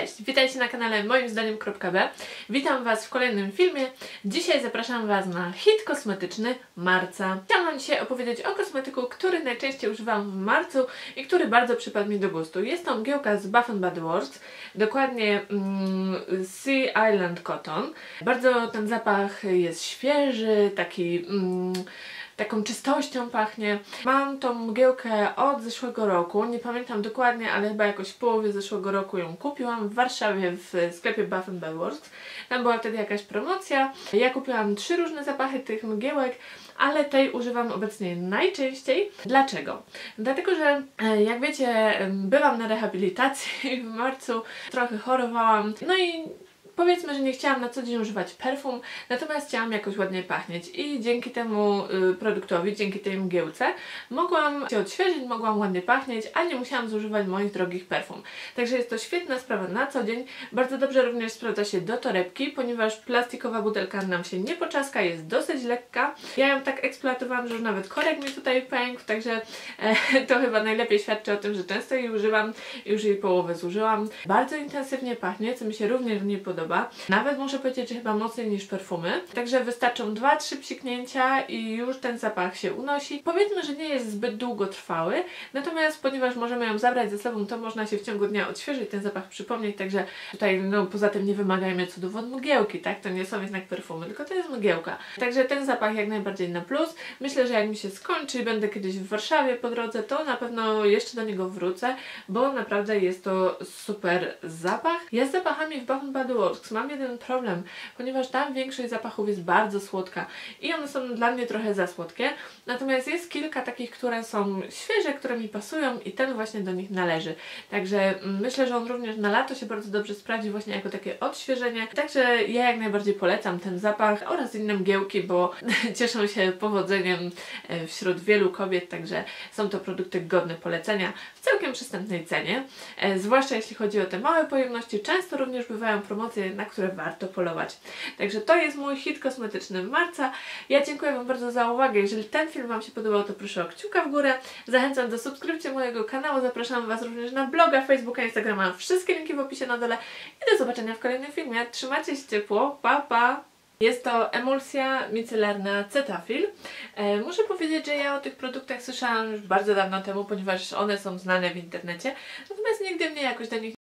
Cześć, witajcie na kanale moim zdaniem.b. Witam Was w kolejnym filmie. Dzisiaj zapraszam Was na hit kosmetyczny marca. Chciałam dzisiaj opowiedzieć o kosmetyku, który najczęściej używam w marcu i który bardzo przypadł mi do gustu. Jest to mgiełka z Bath Body Works, dokładnie mm, Sea Island Cotton. Bardzo ten zapach jest świeży, taki... Mm, taką czystością pachnie. Mam tą mgiełkę od zeszłego roku, nie pamiętam dokładnie, ale chyba jakoś w połowie zeszłego roku ją kupiłam w Warszawie w sklepie Bath Works. Tam była wtedy jakaś promocja. Ja kupiłam trzy różne zapachy tych mgiełek, ale tej używam obecnie najczęściej. Dlaczego? Dlatego, że e, jak wiecie, byłam na rehabilitacji w marcu, trochę chorowałam, no i Powiedzmy, że nie chciałam na co dzień używać perfum, natomiast chciałam jakoś ładnie pachnieć i dzięki temu y, produktowi, dzięki tej mgiełce mogłam się odświeżyć, mogłam ładnie pachnieć, a nie musiałam zużywać moich drogich perfum. Także jest to świetna sprawa na co dzień. Bardzo dobrze również sprawdza się do torebki, ponieważ plastikowa butelka nam się nie poczaska, jest dosyć lekka. Ja ją tak eksploatowałam, że nawet korek mi tutaj pękł, także e, to chyba najlepiej świadczy o tym, że często jej używam, już jej połowę zużyłam. Bardzo intensywnie pachnie, co mi się również w niej podoba podoba. Nawet muszę powiedzieć, że chyba mocniej niż perfumy. Także wystarczą 2-3 psiknięcia i już ten zapach się unosi. Powiedzmy, że nie jest zbyt długotrwały, natomiast ponieważ możemy ją zabrać ze sobą, to można się w ciągu dnia odświeżyć, ten zapach przypomnieć, także tutaj no poza tym nie wymagajmy cudów od mgiełki, tak? To nie są jednak perfumy, tylko to jest mgiełka. Także ten zapach jak najbardziej na plus. Myślę, że jak mi się skończy i będę kiedyś w Warszawie po drodze, to na pewno jeszcze do niego wrócę, bo naprawdę jest to super zapach. Ja z zapachami w Bath Body Works Mam jeden problem, ponieważ tam większość zapachów jest bardzo słodka i one są dla mnie trochę za słodkie, natomiast jest kilka takich, które są świeże, które mi pasują i ten właśnie do nich należy. Także mm, myślę, że on również na lato się bardzo dobrze sprawdzi właśnie jako takie odświeżenie. Także ja jak najbardziej polecam ten zapach oraz inne mgiełki, bo cieszą się powodzeniem e, wśród wielu kobiet, także są to produkty godne polecenia w całkiem przystępnej cenie. E, zwłaszcza jeśli chodzi o te małe pojemności, często również bywają promocje na które warto polować. Także to jest mój hit kosmetyczny marca. Ja dziękuję Wam bardzo za uwagę. Jeżeli ten film Wam się podobał, to proszę o kciuka w górę. Zachęcam do subskrypcji mojego kanału. Zapraszam Was również na bloga, Facebooka, Instagrama. Wszystkie linki w opisie na dole. I do zobaczenia w kolejnym filmie. Trzymajcie się ciepło. Pa, pa! Jest to emulsja micelarna Cetaphil. E, muszę powiedzieć, że ja o tych produktach słyszałam już bardzo dawno temu, ponieważ one są znane w internecie, natomiast nigdy mnie jakoś do nich